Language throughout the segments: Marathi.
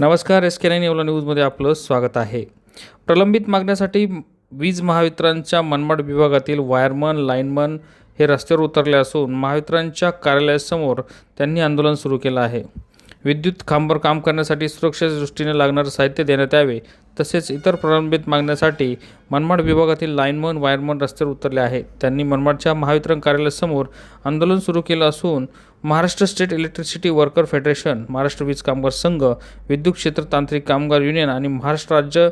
नमस्कार एस के नाईन एवला न्यूजमध्ये आपलं स्वागत आहे. प्रलंबित मागण्यासाठी वीज महावितरणच्या मनमाड विभागातील वायरमन लाईनमन हे रस्त्यावर उतरले असून महावितरणच्या कार्यालयासमोर त्यांनी आंदोलन सुरू केलं आहे. विद्युत खांबावर काम करण्यासाठी सुरक्षेच्या दृष्टीने लागणारं साहित्य देण्यात यावे तसेच इतर प्रलंबित मागण्यासाठी मनमाड विभागातील लाईनमन वायरमन रस्त्यावर उतरले आहेत. त्यांनी मनमाडच्या महावितरण कार्यालयासमोर आंदोलन सुरू केलं असून Maharashtra State Electricity Worker Federation Maharashtra वीज कामगार संघ विद्युत क्षेत्र तांत्रिक कामगार युनियन आणि महाराष्ट्र राज्य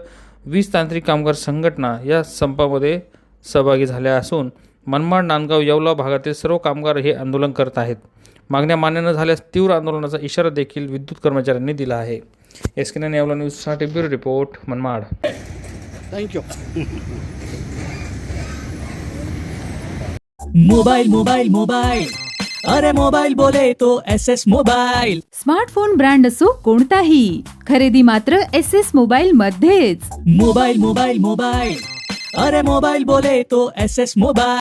वीज तांत्रिक कामगार संघटना या संपामध्ये सहभागी झाल्या असून मनमाड नांदगाव येवला भागातील सर्व कामगार हे आंदोलन करत आहेत. मागण्या मान्य न झाल्यास तीव्र आंदोलनाचा इशारा देखील विद्युत कर्मचाऱ्यांनी दिला आहे. एस के नाईन येवला न्यूजसाठी bureau report Manmad. Thank you mobile mobile mobile अरे मोबाइल बोले तो S S mobile smartphone brand असो कोणताही खरेदी मात्र एस एस मोबाईल मध्येच. मोबाइल मोबाइल मोबाइल अरे मोबाइल बोले तो एस एस मोबाइल